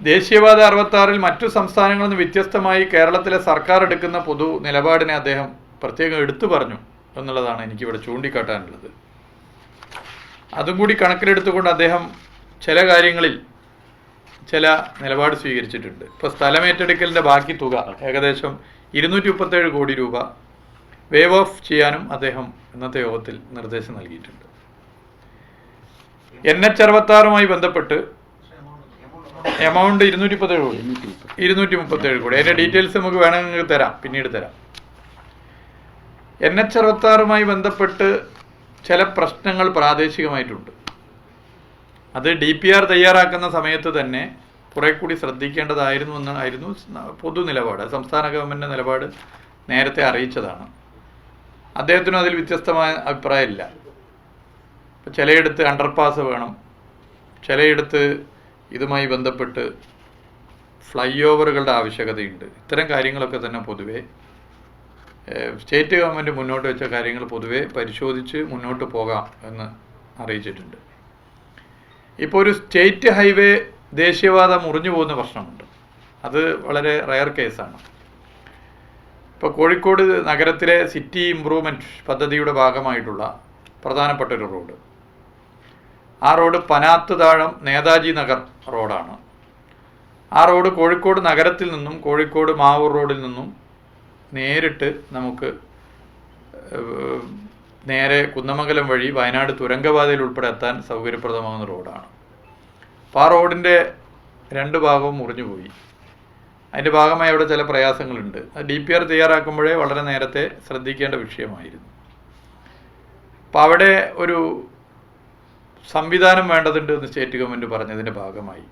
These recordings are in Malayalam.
ദേശീയപാത അറുപത്താറിൽ മറ്റു സംസ്ഥാനങ്ങളിൽ നിന്ന് വ്യത്യസ്തമായി കേരളത്തിലെ സർക്കാർ എടുക്കുന്ന പൊതു നിലപാടിനെ അദ്ദേഹം പ്രത്യേകം എടുത്തു പറഞ്ഞു എന്നുള്ളതാണ് എനിക്കിവിടെ ചൂണ്ടിക്കാട്ടാനുള്ളത്. അതും കൂടി കണക്കിലെടുത്തുകൊണ്ട് അദ്ദേഹം ചില കാര്യങ്ങളിൽ ചില നിലപാട് സ്വീകരിച്ചിട്ടുണ്ട്. ഇപ്പോൾ സ്ഥലമേറ്റെടുക്കലിന്റെ ബാക്കി തുക ഏകദേശം ഇരുന്നൂറ്റി മുപ്പത്തേഴ് കോടി രൂപ വേവ് ഓഫ് ചെയ്യാനും അദ്ദേഹം ഇന്നത്തെ യോഗത്തിൽ നിർദ്ദേശം നൽകിയിട്ടുണ്ട്. എൻ എച്ച് അറുപത്താറുമായി ബന്ധപ്പെട്ട് എമൗണ്ട് ഇരുന്നൂറ്റി മുപ്പത്തേഴ് കോടി. ഇരുന്നൂറ്റി മുപ്പത്തേഴ് കോടി. അതിന്റെ ഡീറ്റെയിൽസ് നമുക്ക് വേണമെങ്കിൽ തരാം. പിന്നീട് തരാം. എൻ എച്ച് അറുപത്താറുമായി ബന്ധപ്പെട്ട് ചില പ്രശ്നങ്ങൾ പ്രാദേശികമായിട്ടുണ്ട്. അത് ഡി പി ആർ തയ്യാറാക്കുന്ന സമയത്ത് തന്നെ കുറെ കൂടി ശ്രദ്ധിക്കേണ്ടതായിരുന്നു എന്നായിരുന്നു പൊതു നിലപാട്. സംസ്ഥാന ഗവൺമെന്റ് നിലപാട് നേരത്തെ അറിയിച്ചതാണ്. അദ്ദേഹത്തിനും അതിൽ വ്യത്യസ്തമായ അഭിപ്രായമില്ല. ചിലയിടത്ത് അണ്ടർപാസ് വേണം. ചിലയിടത്ത് ഇതുമായി ബന്ധപ്പെട്ട് ഫ്ലൈ ഓവറുകളുടെ ആവശ്യകതയുണ്ട്. ഇത്തരം കാര്യങ്ങളൊക്കെ തന്നെ പൊതുവേ സ്റ്റേറ്റ് ഗവൺമെന്റ് മുന്നോട്ട് വെച്ച കാര്യങ്ങൾ പൊതുവേ പരിശോധിച്ച് മുന്നോട്ട് പോകാം എന്ന് അറിയിച്ചിട്ടുണ്ട്. ഇപ്പോൾ ഒരു സ്റ്റേറ്റ് ഹൈവേ ദേശീയപാത മുറിഞ്ഞു പോകുന്ന പ്രശ്നമുണ്ട്. അത് വളരെ റയർ കേസാണ്. ഇപ്പോൾ കോഴിക്കോട് നഗരത്തിലെ സിറ്റി ഇംപ്രൂവ്മെന്റ് പദ്ധതിയുടെ ഭാഗമായിട്ടുള്ള പ്രധാനപ്പെട്ട ഒരു റോഡ്. ആ റോഡ് പനാത്ത് താഴം നേതാജി നഗർ റോഡാണ്. ആ റോഡ് കോഴിക്കോട് നഗരത്തിൽ നിന്നും കോഴിക്കോട് മാവൂർ റോഡിൽ നിന്നും നേരിട്ട് നമുക്ക് നേരെ കുന്നമംഗലം വഴി വയനാട് തുരങ്കപാതയിൽ ഉൾപ്പെടെ എത്താൻ സൗകര്യപ്രദമാകുന്ന റോഡാണ്. അപ്പോൾ ആ റോഡിന്റെ രണ്ട് ഭാഗവും മുറിഞ്ഞു പോയി അതിന്റെ ഭാഗമായി അവിടെ ചില പ്രയാസങ്ങളുണ്ട്. ഡി പി ആർ തയ്യാറാക്കുമ്പോഴേ വളരെ നേരത്തെ ശ്രദ്ധിക്കേണ്ട വിഷയമായിരുന്നു. അപ്പോൾ അവിടെ ഒരു സംവിധാനം വേണ്ടതുണ്ട് എന്ന് സ്റ്റേറ്റ് ഗവൺമെന്റ് പറഞ്ഞതിന്റെ ഭാഗമായി.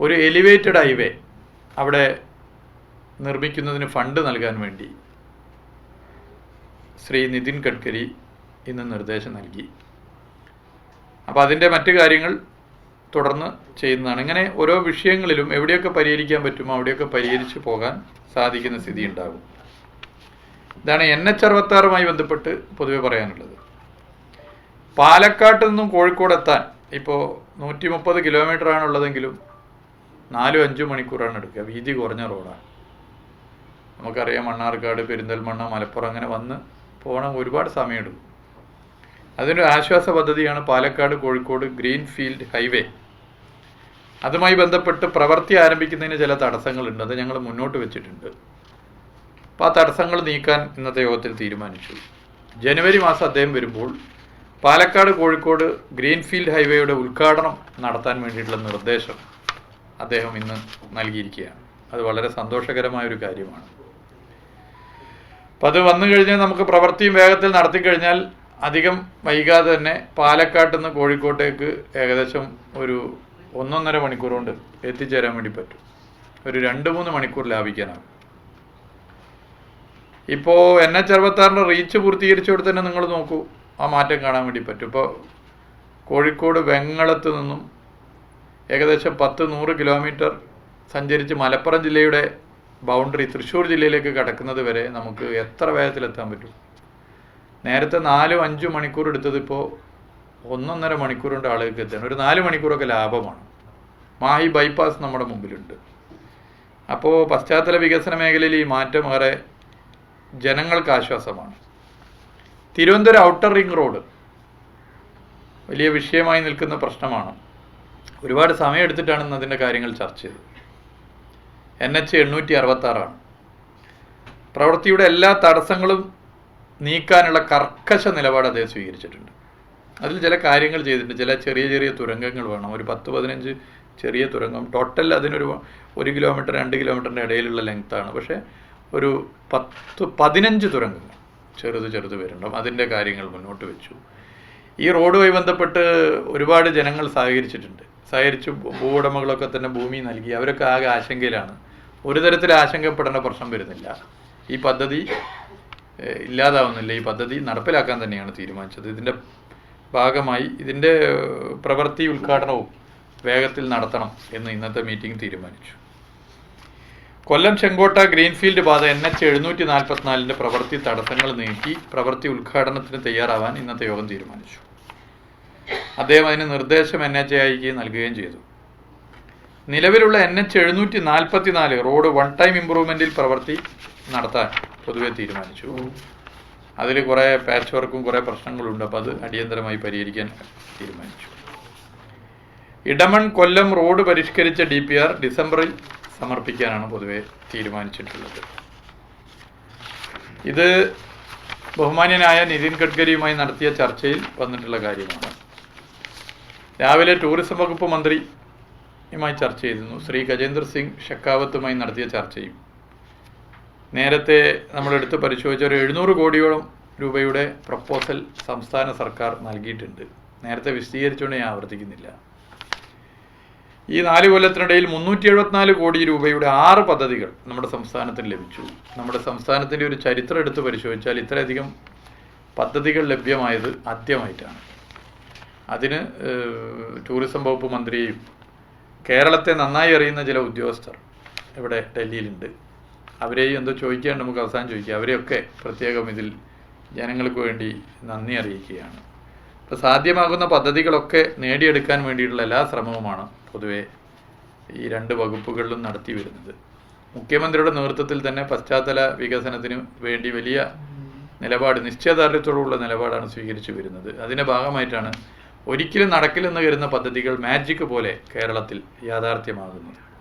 ഒരു എലിവേറ്റഡ് ഹൈവേ അവിടെ നിർമ്മിക്കുന്നതിന് ഫണ്ട് നൽകാൻ വേണ്ടി ശ്രീ നിതിൻ ഗഡ്കരി ഇന്ന് നിർദ്ദേശം നൽകി. അപ്പോൾ അതിന്റെ മറ്റു കാര്യങ്ങൾ തുടർന്ന് ചെയ്യുന്നതാണ്. ഇങ്ങനെ ഓരോ വിഷയങ്ങളിലും എവിടെയൊക്കെ പരിഹരിക്കാൻ പറ്റുമോ അവിടെയൊക്കെ പരിഹരിച്ച് പോകാൻ സാധിക്കുന്ന സ്ഥിതി ഉണ്ടാകും. ഇതാണ് എൻ എച്ച് അറുപത്താറുമായി ബന്ധപ്പെട്ട് പൊതുവെ പറയാനുള്ളത്. പാലക്കാട്ട് നിന്നും കോഴിക്കോട് എത്താൻ ഇപ്പോൾ നൂറ്റി മുപ്പത് കിലോമീറ്ററാണ് ഉള്ളതെങ്കിലും നാലും അഞ്ചും മണിക്കൂറാണ് എടുക്കുക. വീതി കുറഞ്ഞ റോഡാണ്. നമുക്കറിയാം മണ്ണാർക്കാട് പെരിന്തൽമണ്ണ മലപ്പുറം അങ്ങനെ വന്ന് പോകണം ഒരുപാട് സമയമെടുക്കും. അതിനൊരു ആശ്വാസ പദ്ധതിയാണ് Palakkad Kozhikode green field highway. അതുമായി ബന്ധപ്പെട്ട് പ്രവൃത്തി ആരംഭിക്കുന്നതിന് ചില തടസ്സങ്ങളുണ്ട്. അത് ഞങ്ങൾ മുന്നോട്ട് വെച്ചിട്ടുണ്ട്. അപ്പോൾ ആ തടസ്സങ്ങൾ നീക്കാൻ ഇന്നത്തെ യോഗത്തിൽ തീരുമാനിച്ചു. ജനുവരി മാസം അദ്ദേഹം വരുമ്പോൾ പാലക്കാട് കോഴിക്കോട് ഗ്രീൻഫീൽഡ് ഹൈവേയുടെ ഉദ്ഘാടനം നടത്താൻ വേണ്ടിയിട്ടുള്ള നിർദ്ദേശം അദ്ദേഹം ഇന്ന് നൽകിയിരിക്കുകയാണ്. അത് വളരെ സന്തോഷകരമായ ഒരു കാര്യമാണ്. അപ്പം അത് വന്നു കഴിഞ്ഞാൽ നമുക്ക് പ്രവൃത്തിയും വേഗത്തിൽ നടത്തി കഴിഞ്ഞാൽ അധികം വൈകാതെ തന്നെ പാലക്കാട്ട് നിന്ന് കോഴിക്കോട്ടേക്ക് ഏകദേശം ഒരു ഒന്നൊന്നര മണിക്കൂർ കൊണ്ട് എത്തിച്ചേരാൻ വേണ്ടി പറ്റും. ഒരു രണ്ട് മൂന്ന് മണിക്കൂർ ലാഭിക്കാനാകും. ഇപ്പോൾ എൻ എച്ച് അറുപത്താറിന്റെ റീച്ച് പൂർത്തീകരിച്ചോടെ തന്നെ നിങ്ങൾ നോക്കൂ. ആ മാറ്റം കാണാൻ വേണ്ടി പറ്റും. ഇപ്പോൾ കോഴിക്കോട് വെങ്ങളത്ത് നിന്നും ഏകദേശം പത്ത് നൂറ് കിലോമീറ്റർ സഞ്ചരിച്ച് മലപ്പുറം ജില്ലയുടെ ബൗണ്ടറി തൃശ്ശൂർ ജില്ലയിലേക്ക് കടക്കുന്നത് വരെ നമുക്ക് എത്ര വേഗത്തിലെത്താൻ പറ്റും? നേരത്തെ നാലും അഞ്ചും മണിക്കൂർ എടുത്തത് ഇപ്പോൾ ഒന്നൊന്നര മണിക്കൂർ കൊണ്ട് ആളുകൾക്ക് എത്തണം ഒരു നാല് മണിക്കൂറൊക്കെ ലാഭമാണ്. മാഹി ബൈപ്പാസ് നമ്മുടെ മുമ്പിലുണ്ട്. അപ്പോൾ പശ്ചാത്തല വികസന മേഖലയിൽ ഈ മാറ്റം ഏറെ ജനങ്ങൾക്ക് ആശ്വാസമാണ്. തിരുവനന്തപുരം ഔട്ടർ റിംഗ് റോഡ് വലിയ വിഷയമായി നിൽക്കുന്ന പ്രശ്നമാണ്. ഒരുപാട് സമയം എടുത്തിട്ടാണ് ഇന്ന് അതിന്റെ കാര്യങ്ങൾ ചർച്ച ചെയ്തത് എൻ എച്ച് എണ്ണൂറ്റി അറുപത്താറാണ് പ്രവൃത്തിയുടെ എല്ലാ തടസ്സങ്ങളും നീക്കാനുള്ള കർക്കശ നിലപാട് അദ്ദേഹം സ്വീകരിച്ചിട്ടുണ്ട്. അതിൽ ചില കാര്യങ്ങൾ ചെയ്തിട്ടുണ്ട്. ചില ചെറിയ ചെറിയ തുരങ്കങ്ങൾ വേണം. ഒരു പത്ത് പതിനഞ്ച് ചെറിയ തുരങ്കം. ടോട്ടൽ അതിനൊരു ഒരു കിലോമീറ്റർ രണ്ട് കിലോമീറ്ററിന്റെ ഇടയിലുള്ള ലെങ്ത്താണ് പക്ഷേ ഒരു പത്ത് പതിനഞ്ച് തുരങ്കങ്ങൾ. ചെറുത് ചെറുത് വരുന്നുണ്ടാവും അതിന്റെ കാര്യങ്ങൾ മുന്നോട്ട് വെച്ചു. ഈ റോഡുമായി ബന്ധപ്പെട്ട് ഒരുപാട് ജനങ്ങൾ സഹകരിച്ചിട്ടുണ്ട്. സഹകരിച്ച് ഭൂവുടമകളൊക്കെ തന്നെ ഭൂമി നൽകി. അവരൊക്കെ ആകെ ആശങ്കയിലാണ്. ഒരു തരത്തിൽ ആശങ്കപ്പെടേണ്ട പ്രശ്നം വരുന്നില്ല. ഈ പദ്ധതി ഇല്ലാതാവുന്നില്ല. ഈ പദ്ധതി നടപ്പിലാക്കാൻ തന്നെയാണ് തീരുമാനിച്ചത്. ഇതിന്റെ ഭാഗമായി ഇതിന്റെ പ്രവൃത്തി ഉദ്ഘാടനവും വേഗത്തിൽ നടത്തണം എന്ന് ഇന്നത്തെ മീറ്റിംഗ് തീരുമാനിച്ചു. കൊല്ലം ചെങ്കോട്ട ഗ്രീൻഫീൽഡ് പാത എൻ എച്ച് എഴുന്നൂറ്റി നാൽപ്പത്തിനാലിന്റെ പ്രവൃത്തി തടസ്സങ്ങൾ നീക്കി പ്രവൃത്തി ഉദ്ഘാടനത്തിന് തയ്യാറാവാൻ ഇന്നത്തെ യോഗം തീരുമാനിച്ചു. അദ്ദേഹം അതിന് നിർദ്ദേശം എൻ എച്ച് ഐക്ക് നൽകുകയും ചെയ്തു. നിലവിലുള്ള എൻ എച്ച് എഴുന്നൂറ്റി നാൽപ്പത്തി നാല് റോഡ് വൺ ടൈം ഇമ്പ്രൂവ്മെന്റിൽ പ്രവൃത്തി നടത്താൻ പൊതുവെ തീരുമാനിച്ചു. അതിൽ കുറേ പാച്ച് വർക്കും കുറേ പ്രശ്നങ്ങളുണ്ട്. അപ്പോൾ അത് അടിയന്തരമായി പരിഹരിക്കാൻ തീരുമാനിച്ചു. ഇടമൺ കൊല്ലം റോഡ് പരിഷ്കരിച്ച ഡി പി ആർ ഡിസംബറിൽ സമർപ്പിക്കാനാണ് പൊതുവെ തീരുമാനിച്ചിട്ടുള്ളത്. ഇത് ബഹുമാന്യനായ നിതിൻ ഗഡ്കരിയുമായി നടത്തിയ ചർച്ചയിൽ വന്നിട്ടുള്ള കാര്യമാണ്. രാവിലെ ടൂറിസം വകുപ്പ് മന്ത്രിയുമായി ചർച്ച ചെയ്തിരുന്നു. ശ്രീ ഗജേന്ദ്ര സിംഗ് ഷെക്കാവത്തുമായി നടത്തിയ ചർച്ചയും. നേരത്തെ നമ്മളെടുത്ത് പരിശോധിച്ച ഒരു എഴുന്നൂറ് കോടിയോളം രൂപയുടെ പ്രപ്പോസൽ സംസ്ഥാന സർക്കാർ നൽകിയിട്ടുണ്ട്. നേരത്തെ വിശദീകരിച്ചുകൊണ്ട് ഞാൻ ആവർത്തിക്കുന്നില്ല. ഈ നാല് കൊല്ലത്തിനിടയിൽ മുന്നൂറ്റി എഴുപത്തിനാല് കോടി രൂപയുടെ ആറ് പദ്ധതികൾ നമ്മുടെ സംസ്ഥാനത്തിന് ലഭിച്ചു. നമ്മുടെ സംസ്ഥാനത്തിന്റെ ഒരു ചരിത്രം എടുത്ത് പരിശോധിച്ചാൽ ഇത്രയധികം പദ്ധതികൾ ലഭ്യമായത് ആദ്യമായിട്ടാണ്. അതിന് ടൂറിസം വകുപ്പ് മന്ത്രിയും കേരളത്തെ നന്നായി അറിയുന്ന ചില ഉദ്യോഗസ്ഥർ ഇവിടെ ഡൽഹിയിലുണ്ട്. അവരെയും എന്തോ ചോദിക്കാൻ നമുക്ക് അവസാനം ചോദിക്കാം. അവരെയൊക്കെ പ്രത്യേകം ഇതിൽ ജനങ്ങൾക്ക് വേണ്ടി നന്ദി അറിയിക്കുകയാണ്. അപ്പോൾ സാധ്യമാകുന്ന പദ്ധതികളൊക്കെ നേടിയെടുക്കാൻ വേണ്ടിയിട്ടുള്ള എല്ലാ ശ്രമവുമാണ് പൊതുവെ ഈ രണ്ട് വകുപ്പുകളിലും നടത്തി വരുന്നത്. മുഖ്യമന്ത്രിയുടെ നേതൃത്വത്തിൽ തന്നെ പശ്ചാത്തല വികസനത്തിന് വേണ്ടി വലിയ നിലപാട് നിശ്ചയദാർഢ്യത്തോടുള്ള നിലപാടാണ് സ്വീകരിച്ചു വരുന്നത്. അതിന്റെ ഭാഗമായിട്ടാണ് ഒരിക്കലും നടക്കില്ലെന്ന് കരുതുന്ന പദ്ധതികൾ മാജിക് പോലെ കേരളത്തിൽ യാഥാർത്ഥ്യമാകുന്നത്.